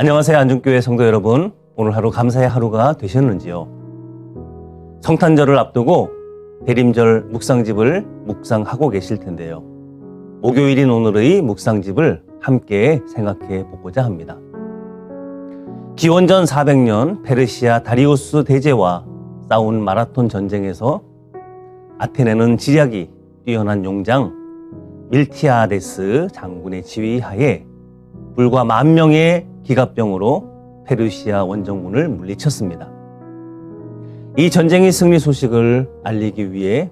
안녕하세요. 안중교회 성도 여러분. 오늘 하루 감사의 하루가 되셨는지요? 성탄절을 앞두고 대림절 묵상집을 묵상하고 계실 텐데요. 목요일인 오늘의 묵상집을 함께 생각해 보고자 합니다. 기원전 400년 페르시아 다리우스 대제와 싸운 마라톤 전쟁에서 아테네는 지략이 뛰어난 용장 밀티아데스 장군의 지휘하에 불과 만 명의 기갑병으로 페르시아 원정군을 물리쳤습니다. 이 전쟁의 승리 소식을 알리기 위해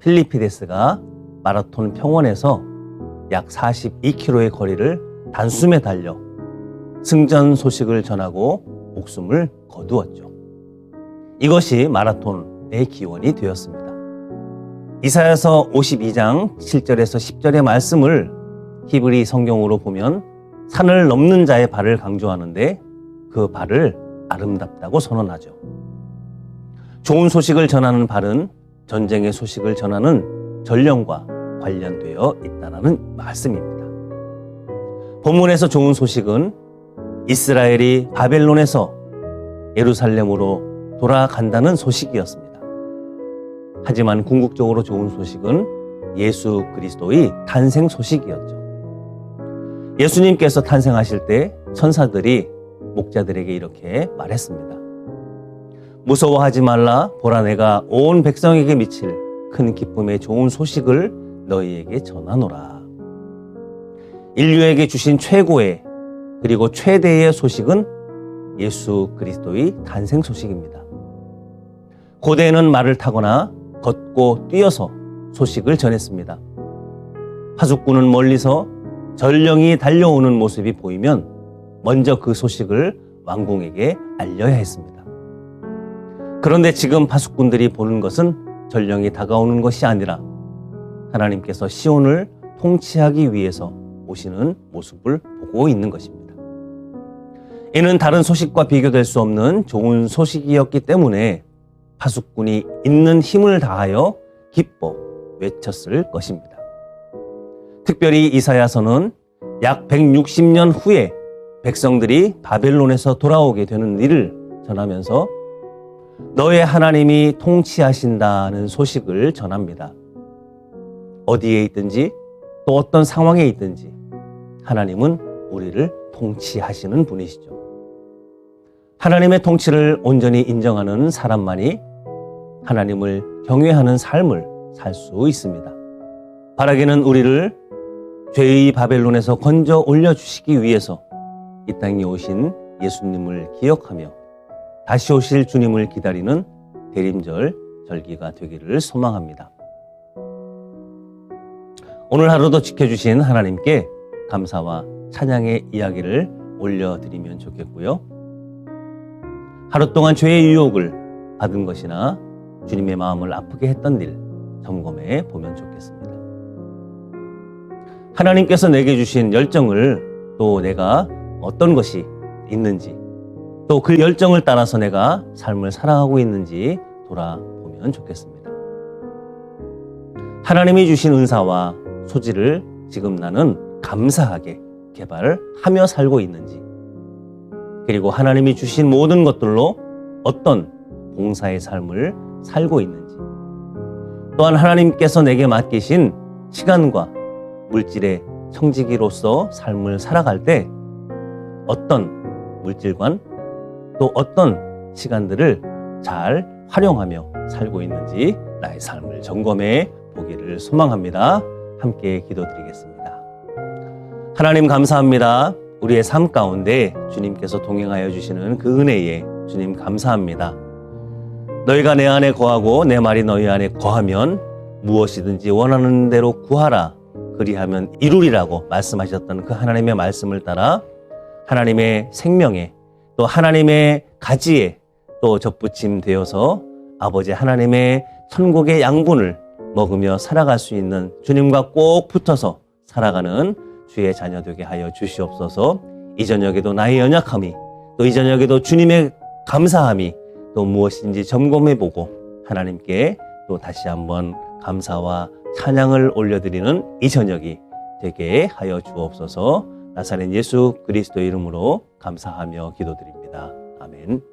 필리피데스가 마라톤 평원에서 약 42km의 거리를 단숨에 달려 승전 소식을 전하고 목숨을 거두었죠. 이것이 마라톤의 기원이 되었습니다. 이사야서 52장 7절에서 10절의 말씀을 히브리 성경으로 보면 산을 넘는 자의 발을 강조하는데 그 발을 아름답다고 선언하죠. 좋은 소식을 전하는 발은 전쟁의 소식을 전하는 전령과 관련되어 있다는 말씀입니다. 본문에서 좋은 소식은 이스라엘이 바벨론에서 예루살렘으로 돌아간다는 소식이었습니다. 하지만 궁극적으로 좋은 소식은 예수 그리스도의 탄생 소식이었죠. 예수님께서 탄생하실 때 천사들이 목자들에게 이렇게 말했습니다. 무서워하지 말라 보라 내가 온 백성에게 미칠 큰 기쁨의 좋은 소식을 너희에게 전하노라. 인류에게 주신 최고의 그리고 최대의 소식은 예수 그리스도의 탄생 소식입니다. 고대에는 말을 타거나 걷고 뛰어서 소식을 전했습니다. 파수꾼은 멀리서 전령이 달려오는 모습이 보이면 먼저 그 소식을 왕궁에게 알려야 했습니다. 그런데 지금 파수꾼들이 보는 것은 전령이 다가오는 것이 아니라 하나님께서 시온을 통치하기 위해서 오시는 모습을 보고 있는 것입니다. 이는 다른 소식과 비교될 수 없는 좋은 소식이었기 때문에 파수꾼이 있는 힘을 다하여 기뻐 외쳤을 것입니다. 특별히 이사야서는 약 160년 후에 백성들이 바벨론에서 돌아오게 되는 일을 전하면서 너의 하나님이 통치하신다는 소식을 전합니다. 어디에 있든지 또 어떤 상황에 있든지 하나님은 우리를 통치하시는 분이시죠. 하나님의 통치를 온전히 인정하는 사람만이 하나님을 경외하는 삶을 살 수 있습니다. 바라기는 우리를 죄의 바벨론에서 건져 올려주시기 위해서 이 땅에 오신 예수님을 기억하며 다시 오실 주님을 기다리는 대림절 절기가 되기를 소망합니다. 오늘 하루도 지켜주신 하나님께 감사와 찬양의 이야기를 올려드리면 좋겠고요. 하루 동안 죄의 유혹을 받은 것이나 주님의 마음을 아프게 했던 일 점검해 보면 좋겠습니다. 하나님께서 내게 주신 열정을 또 내가 어떤 것이 있는지 또 그 열정을 따라서 내가 삶을 살아가고 있는지 돌아보면 좋겠습니다. 하나님이 주신 은사와 소질을 지금 나는 감사하게 개발하며 살고 있는지 그리고 하나님이 주신 모든 것들로 어떤 봉사의 삶을 살고 있는지 또한 하나님께서 내게 맡기신 시간과 물질의 청지기로서 삶을 살아갈 때 어떤 물질관 또 어떤 시간들을 잘 활용하며 살고 있는지 나의 삶을 점검해 보기를 소망합니다. 함께 기도드리겠습니다. 하나님 감사합니다. 우리의 삶 가운데 주님께서 동행하여 주시는 그 은혜에 주님 감사합니다. 너희가 내 안에 거하고 내 말이 너희 안에 거하면 무엇이든지 원하는 대로 구하라. 그리하면 이루리라고 말씀하셨던 그 하나님의 말씀을 따라 하나님의 생명에 또 하나님의 가지에 또 접붙임 되어서 아버지 하나님의 천국의 양분을 먹으며 살아갈 수 있는 주님과 꼭 붙어서 살아가는 주의 자녀 되게 하여 주시옵소서. 이 저녁에도 나의 연약함이 또 이 저녁에도 주님의 감사함이 또 무엇인지 점검해 보고 하나님께 또 다시 한번 감사와 찬양을 올려드리는 이 저녁이 되게 하여 주옵소서 나사렛 예수 그리스도 이름으로 감사하며 기도드립니다. 아멘.